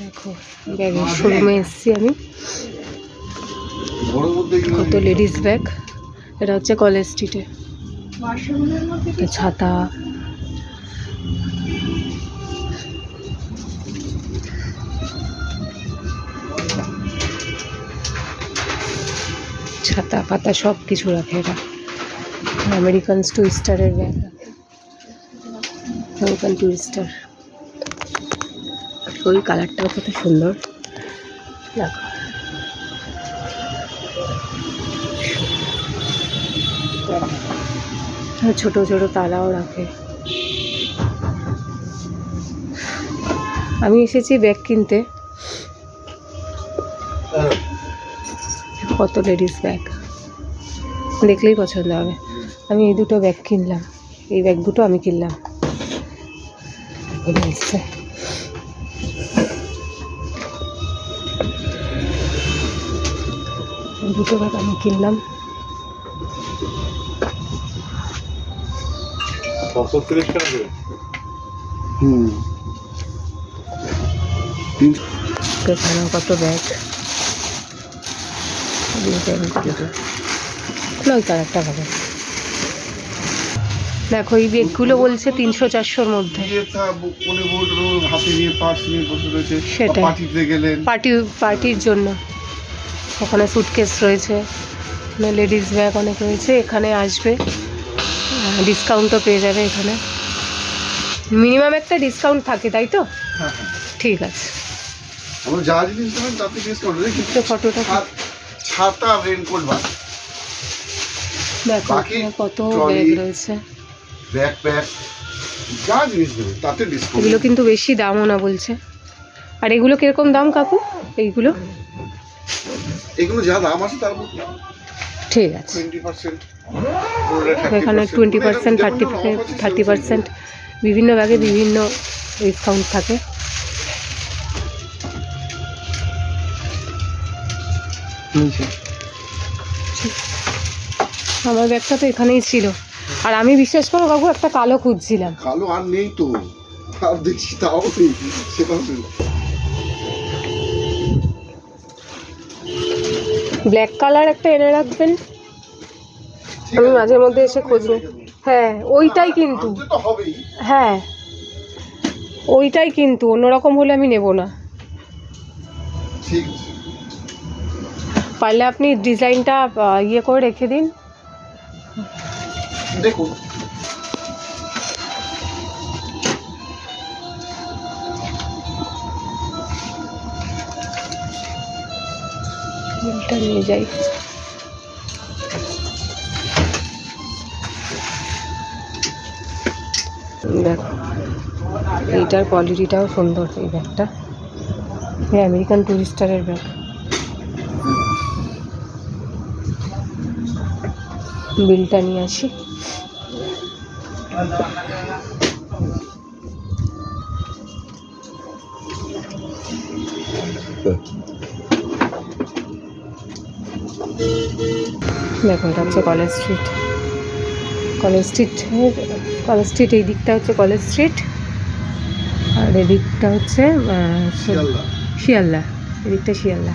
দেখো ব্যাগের শোরুমে এসেছি আমি। কত লেডিস ব্যাগ এটা হচ্ছে কলেজ স্ট্রিটে ছাতা। ছাতা পাতা সব কিছু রাখে এরা। আমেরিকান টুইস্টারের ব্যাগ রাখে। আমেরিকান টুইস্টার ওই কালারটাও কত সুন্দর। দেখো। আর ছোট ছোট তারাও রাখে। আমি এসেছি ব্যাগ কিনতে। কত লেডিস ব্যাগ। দেখলেই পছন্দ হবে। আমি এই দুটো ব্যাগ কিনলাম। এই ব্যাগ দুটো আমি কিনলাম। দুটো ব্যাগ আমি কিনলাম। হুম। কত ব্যাগ? কালারটা ভালো। দেখো এই ব্যাগগুলো বলছে তিনশো চারশোর মধ্যে। সেটাই। পার্টি পার্টির জন্য। ওখানে সুটকেস রয়েছে। লেডিস ব্যাগ অনেক রয়েছে এখানে আসবে। ডিসকাউন্টও পেয়ে যাবে এখানে। মিনিমাম একটা ডিসকাউন্ট থাকে তাই তো? হ্যাঁ হ্যাঁ। ঠিক আছে। ফটোটা ছাত- ছাতা রেনকোট দেখো কত ব্যাগ রয়েছে। ব্যাগ যা জিনিস দেবেন তাতে ডিসকাউন্ট এগুলো কিন্তু বেশি দামও না বলছে। আর এগুলো কীরকম দাম কাকু? এইগুলো? এগুলো যা দাম আছে তার উপর ঠিক আছে। এখানে twenty percent thirty thirty percent বিভিন্ন ব্যাগে বিভিন্ন ডিসকাউন্ট থাকে। আমার ব্যাগটা তো এখানেই ছিল। আর আমি বিশ্বাস করো কাকু একটা কালো খুঁজছিলাম। কালো আর নেই তো। আর দেখছি তাও নেই। সেটাও ব্ল্যাক কালার একটা এনে রাখবেন। আমি মাঝে মধ্যে এসে খোঁজ হ্যাঁ ওইটাই কিন্তু। হ্যাঁ ওইটাই কিন্তু, অন্যরকম হলে আমি নেব না। পারলে আপনি ডিজাইনটা ইয়ে করে রেখে দিন। দেখুন বিলটা নিয়ে যাই। দেখো, এইটার কোয়ালিটিটাও সুন্দর, এই ব্যাগটা। আমেরিকান টুরিস্টারের ব্যাগ। বিলটা নিয়ে আসি। দেখো এটা হচ্ছে College Street College Street College Street এই দিকটা হচ্ছে কলেজ স্ট্রিট আর এদিকটা হচ্ছে। শিয়ালদা। এদিকটা শিয়ালদা।